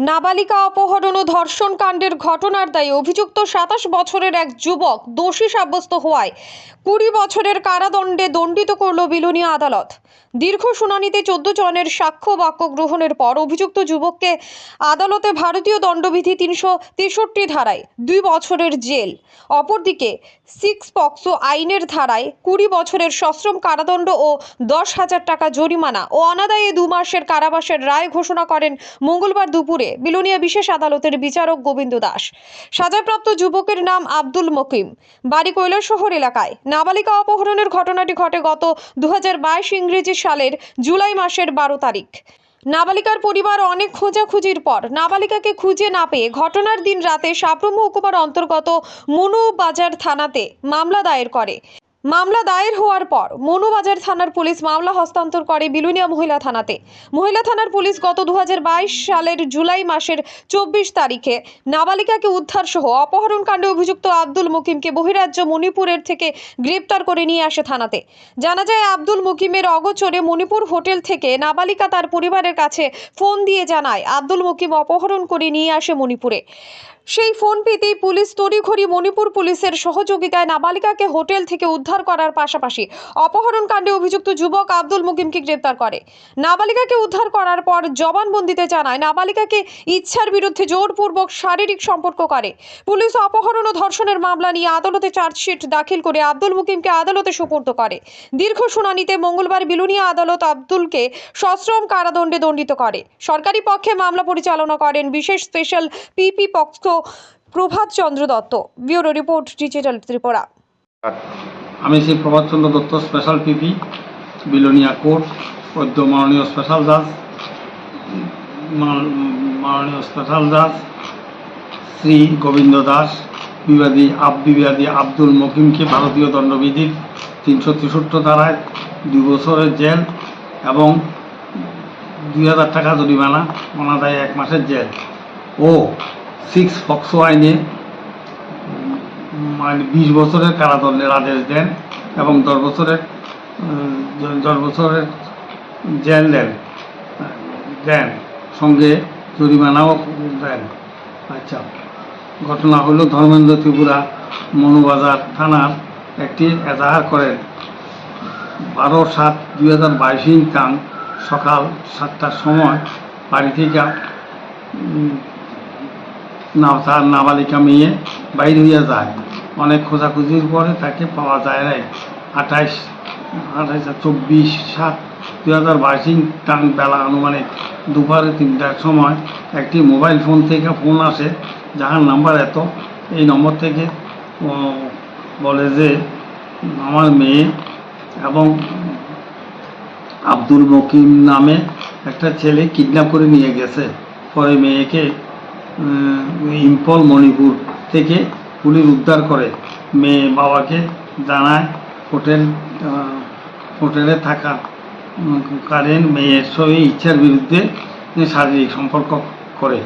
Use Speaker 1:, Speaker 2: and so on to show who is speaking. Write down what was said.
Speaker 1: নাবালিকা অপহরণ ও ধর্ষণ কাণ্ডের ঘটনার দায়ে অভিযুক্ত সাতাশ বছরের এক যুবক দোষী সাব্যস্ত হওয়ায় কুড়ি বছরের কারাদণ্ডে দণ্ডিত করল বিলুনিয়া আদালত। দীর্ঘ শুনানিতে চোদ্দ জনের সাক্ষ্য বাক্য গ্রহণের পর অভিযুক্ত যুবককে আদালতে ভারতীয় দণ্ডবিধি তিনশো তেষট্টি ধারায় দুই বছরের জেল। অপরদিকে সিক্স পক্সো আইনের ধারায় কুড়ি বছরের সশ্রম কারাদণ্ড ও দশ হাজার টাকা জরিমানা ও অনাদায়ে দু মাসের কারাবাসের রায় ঘোষণা করেন মঙ্গলবার দুপুরে বিলোনিয়া বিশেষ আদালতের বিচারক গোবিন্দ দাস। সাজাপ্রাপ্ত যুবকের নাম আব্দুল মকিম। বাড়ি কৈলাসহর এলাকায়। নাবালিকা অপহরণের ঘটনাটি ঘটে গত দুহাজার বাইশ ইংরেজি সালের জুলাই মাসের বারো তারিখ। নাবালিকার পরিবার অনেক খোঁজাখুঁজির পর নাবালিকাকে খুঁজে না পেয়ে ঘটনার দিন রাতে সাপ্রম মহকুমার অন্তর্গত মনু বাজার থানাতে মামলা দায়ের করে। মামলা দায়ের হওয়ার পর মনুবাজার থানার পুলিশ মামলা হস্তান্তর করে বিলুনিয়া মহিলা থানাতে। মহিলা থানার পুলিশ গত দুহাজার বাইশ সালের জুলাই মাসের চব্বিশ তারিখে নাবালিকাকে উদ্ধার সহ অপহরণ কাণ্ডে অভিযুক্ত আব্দুল মুকিমকে বহিরাজ্য মণিপুরের থেকে গ্রেপ্তার করে নিয়ে আসে থানাতে। জানা যায়, আব্দুল মুকিমের অগোচরে মণিপুর হোটেল থেকে নাবালিকা তার পরিবারের কাছে ফোন দিয়ে জানায়, আব্দুল মুকিম অপহরণ করে নিয়ে আসে মণিপুরে। সেই ফোন পেতেই পুলিশ তড়িঘড়ি মণিপুর পুলিশের সহযোগিতায় নাবালিকাকে হোটেল থেকে উদ্ধার করার পাশাপাশি অপহরণ কাণ্ডে অভিযুক্ত যুবক আব্দুল মুকিমকে গ্রেপ্তার করে। নাবালিকাকে উদ্ধার করার পর জবানবন্দিতে জানায়, নাবালিকাকে ইচ্ছার বিরুদ্ধে জোরপূর্বক শারীরিক সম্পর্ক করে। পুলিশ অপহরণ ও ধর্ষণের মামলা নিয়ে আদালতে চার্জশিট দাখিল করে আব্দুল মুকিমকে আদালতে সুপর্দ করে। দীর্ঘ শুনানিতে মঙ্গলবার বিলুনিয়া আদালত আব্দুলকে সশ্রম কারাদণ্ডে দণ্ডিত করে। সরকারি পক্ষে মামলা পরিচালনা করেন বিশেষ স্পেশাল পিপি পক্ষ Prabhat Chandra Dutta. Bureau report digital Tripura.
Speaker 2: আমি Shri Prabhatchandra Dutta special PP Belonia court পদ্য মাননীয় স্পেশাল জাজ মাননীয় স্পেশাল জাজ শ্রী গোবিন্দ দাস, বিবাদী, আব, বিবাদী আব্দুল মকিমকে ভারতীয় দণ্ডবিধির তিনশো তেষট্টি ধারায় দুই বছরের জেল এবং দুই হাজার টাকা জরিমানা, অনাদায়ে এক মাসের জেল। ও সিক্স পক্সো আইনে মানে বিশ বছরের কারাদণ্ডের আদেশ দেন এবং দশ বছরের দশ বছরের জেল দেন দেন, সঙ্গে জরিমানাও দেন। আচ্ছা ঘটনা হলো ধর্মেন্দ্র ত্রিপুরা, মনুবাজার থানার একটি এজাহার করেন। বারো সাত দুই হাজার বাইশ তাং সকাল সাতটার সময় বাড়ি থেকে না তার নাবালিকা মেয়ে বাইর হইয়া যায়। অনেক খোঁজাখুঁজির পরে তাকে পাওয়া যায় নাই। আঠাইশ আঠাইশ, চব্বিশ, সাত, দুই হাজার বাইশ টান বেলা আনুমানিক দুপুরে তিনটার সময় একটি মোবাইল ফোন থেকে ফোন আসে, যাহার নাম্বার এত। এই নম্বর থেকে বলে যে, আমার মেয়ে এবং আব্দুল মকিম নামে একটা ছেলে কিডন্যাপ করে নিয়ে গেছে। পরে মেয়েকে ইম্ফল মণিপুর থেকে পুলিশ উদ্ধার করে। মেয়ে বাবাকে জানায় হোটেল হোটেলে থাকা কারেন্ট কারেন মেয়ের সঙ্গে ইচ্ছার বিরুদ্ধে শারীরিক সম্পর্ক করে।